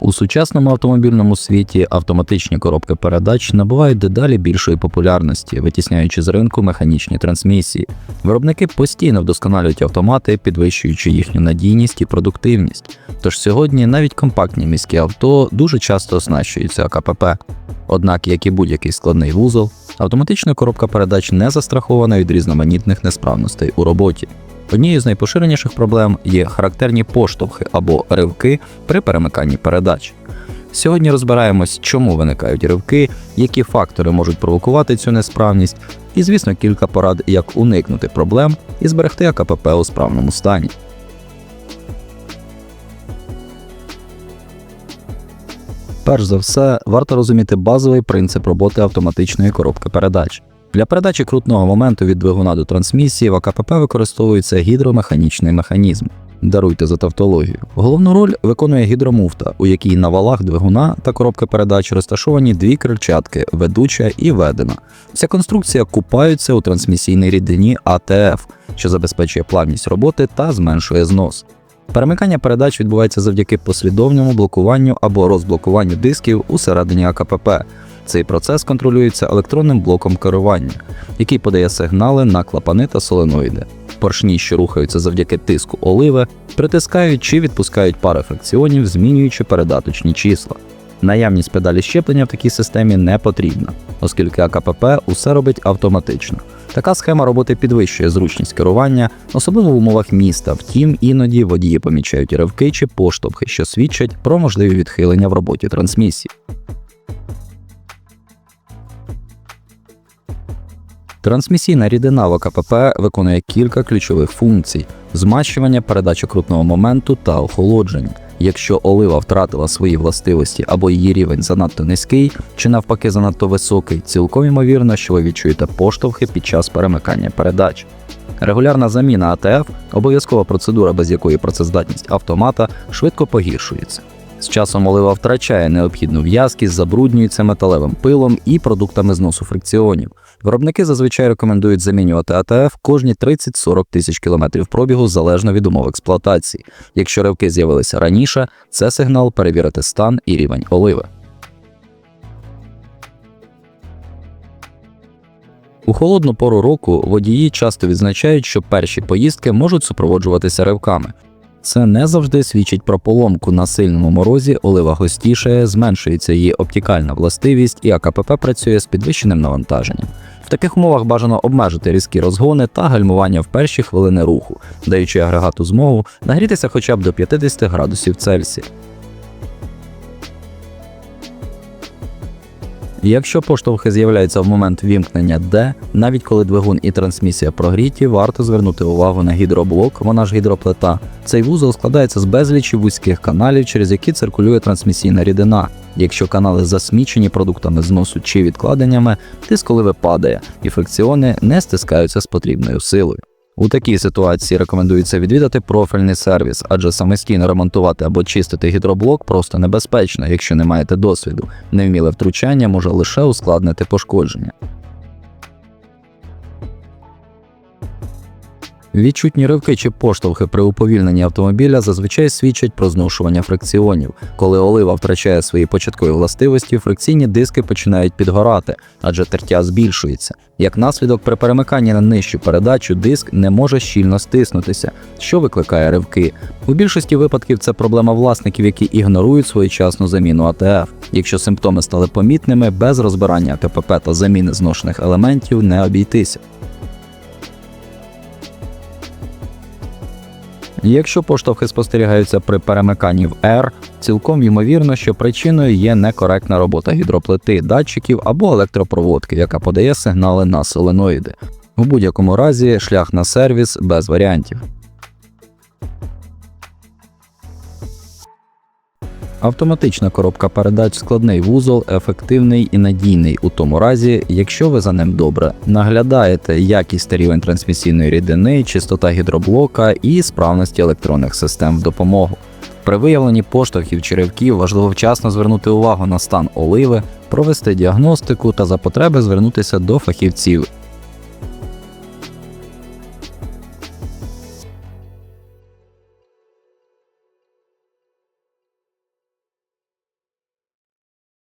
У сучасному автомобільному світі автоматичні коробки передач набувають дедалі більшої популярності, витісняючи з ринку механічні трансмісії. Виробники постійно вдосконалюють автомати, підвищуючи їхню надійність і продуктивність. Тож сьогодні навіть компактні міські авто дуже часто оснащуються АКПП. Однак, як і будь-який складний вузол, автоматична коробка передач не застрахована від різноманітних несправностей у роботі. Однією з найпоширеніших проблем є характерні поштовхи або ривки при перемиканні передач. Сьогодні розбираємось, чому виникають ривки, які фактори можуть провокувати цю несправність, і, звісно, кілька порад, як уникнути проблем і зберегти АКПП у справному стані. Перш за все, варто розуміти базовий принцип роботи автоматичної коробки передач. Для передачі крутного моменту від двигуна до трансмісії в АКПП використовується гідромеханічний механізм. Даруйте за тавтологію. Головну роль виконує гідромуфта, у якій на валах двигуна та коробки передач розташовані дві крильчатки ведуча і ведена. Ця конструкція купається у трансмісійній рідині АТФ, що забезпечує плавність роботи та зменшує знос. Перемикання передач відбувається завдяки послідовному блокуванню або розблокуванню дисків усередині АКПП. Цей процес контролюється електронним блоком керування, який подає сигнали на клапани та соленоїди. Поршні, що рухаються завдяки тиску оливи, притискають чи відпускають пари фрикціонів, змінюючи передаточні числа. Наявність педалі щеплення в такій системі не потрібна, оскільки АКПП усе робить автоматично. Така схема роботи підвищує зручність керування, особливо в умовах міста. Втім, іноді водії помічають ривки чи поштовхи, що свідчать про можливі відхилення в роботі трансмісії. Трансмісійна рідина в АКПП виконує кілька ключових функцій: змащування, передача крутного моменту та охолодження. Якщо олива втратила свої властивості або її рівень занадто низький, чи навпаки занадто високий, цілком ймовірно, що ви відчуєте поштовхи під час перемикання передач. Регулярна заміна АТФ обов'язкова процедура, без якої працездатність автомата швидко погіршується. З часом олива втрачає необхідну в'язкість, забруднюється металевим пилом і продуктами зносу фрикціонів. Виробники зазвичай рекомендують замінювати АТФ кожні 30-40 тисяч кілометрів пробігу залежно від умов експлуатації. Якщо ривки з'явилися раніше, це сигнал перевірити стан і рівень оливи. У холодну пору року водії часто відзначають, що перші поїздки можуть супроводжуватися ривками. Це не завжди свідчить про поломку на сильному морозі, олива густішає, зменшується її оптикальна властивість, і АКПП працює з підвищеним навантаженням. В таких умовах бажано обмежити різкі розгони та гальмування в перші хвилини руху, даючи агрегату змогу нагрітися хоча б до 50 градусів Цельсія. Якщо поштовхи з'являються в момент вімкнення D, навіть коли двигун і трансмісія прогріті, варто звернути увагу на гідроблок, вона ж гідроплита. Цей вузол складається з безлічі вузьких каналів, через які циркулює трансмісійна рідина. Якщо канали засмічені продуктами зносу чи відкладеннями, тиск оливи падає, і фрикціони не стискаються з потрібною силою. У такій ситуації рекомендується відвідати профільний сервіс, адже самостійно ремонтувати або чистити гідроблок просто небезпечно, якщо не маєте досвіду. Невміле втручання може лише ускладнити пошкодження. Відчутні ривки чи поштовхи при уповільненні автомобіля зазвичай свідчать про зношування фрикціонів. Коли олива втрачає свої початкові властивості, фрикційні диски починають підгорати, адже тертя збільшується. Як наслідок, при перемиканні на нижчу передачу диск не може щільно стиснутися, що викликає ривки. У більшості випадків це проблема власників, які ігнорують своєчасну заміну АТФ. Якщо симптоми стали помітними, без розбирання КПП та заміни зношених елементів не обійтися. Якщо поштовхи спостерігаються при перемиканні в R, цілком ймовірно, що причиною є некоректна робота гідроплити, датчиків або електропроводки, яка подає сигнали на соленоїди. У будь-якому разі шлях на сервіс без варіантів. Автоматична коробка передач складний вузол, ефективний і надійний у тому разі, якщо ви за ним добре наглядаєте якість рівень трансмісійної рідини, чистота гідроблока і справності електронних систем в допомогу. При виявленні поштовхів чи ривків важливо вчасно звернути увагу на стан оливи, провести діагностику та за потреби звернутися до фахівців